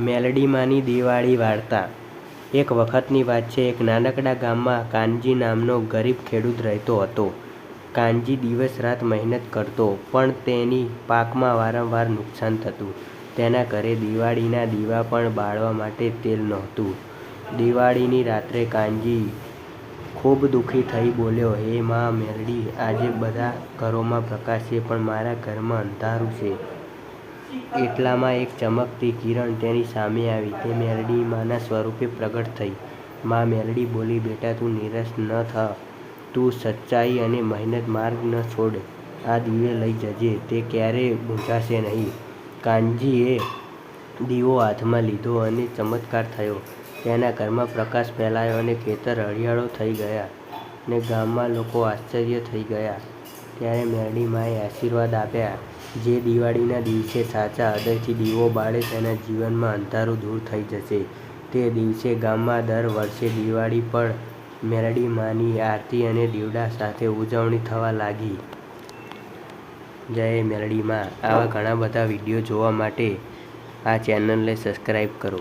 મેલડીમાંની દિવાળી વાર્તા એક વખતની વાત છે એક નાનકડા ગામમાં કાનજી નામનો ગરીબ ખેડૂત રહેતો હતો. કાનજી દિવસ રાત મહેનત કરતો પણ તેની પાકમાં વારંવાર નુકસાન થતું. તેના ઘરે દિવાળીના દીવા પણ બાળવા માટે તેલ નહોતું. દિવાળીની રાત્રે કાનજી ખૂબ દુઃખી થઈ બોલ્યો, હે મા મેલડી, આજે બધા ઘરોમાં પ્રકાશ છે પણ મારા ઘરમાં અંધારું છે. એટલામાં એક ચમકતી કિરણ તેની સામે આવી. તે મેલડીમાના સ્વરૂપે પ્રગટ થઈ. મા મેલડી બોલી, બેટા તું નિરાશ ન થા. તું સચ્ચાઈ અને મહેનત માર્ગ ન છોડ. આ દીવો લઈ જજે, તે ક્યારેય મૂંઝાશે નહીં. કાનજીએ દીવો હાથમાં લીધો અને ચમત્કાર થયો. તેના ઘરમાં પ્રકાશ ફેલાયો અને ખેતર હરિયાળો થઈ ગયા ને ગામમાં લોકો આશ્ચર્ય થઈ ગયા. ત્યારે મેલડીમાએ આશીર્વાદ આપ્યા, જે દિવાળીના દિવસે સાચા હૃદયથી દીવો બાળે તેના જીવનમાં અંધારું દૂર થઈ જશે. તે દિવસે ગામમાં દર વર્ષે દિવાળી પર મેલડીમાની આરતી અને દીવડા સાથે ઉજવણી થવા લાગી. જય મેલડી માં. આવા ઘણા બધા વીડિયો જોવા માટે આ ચેનલને સબસ્ક્રાઈબ કરો.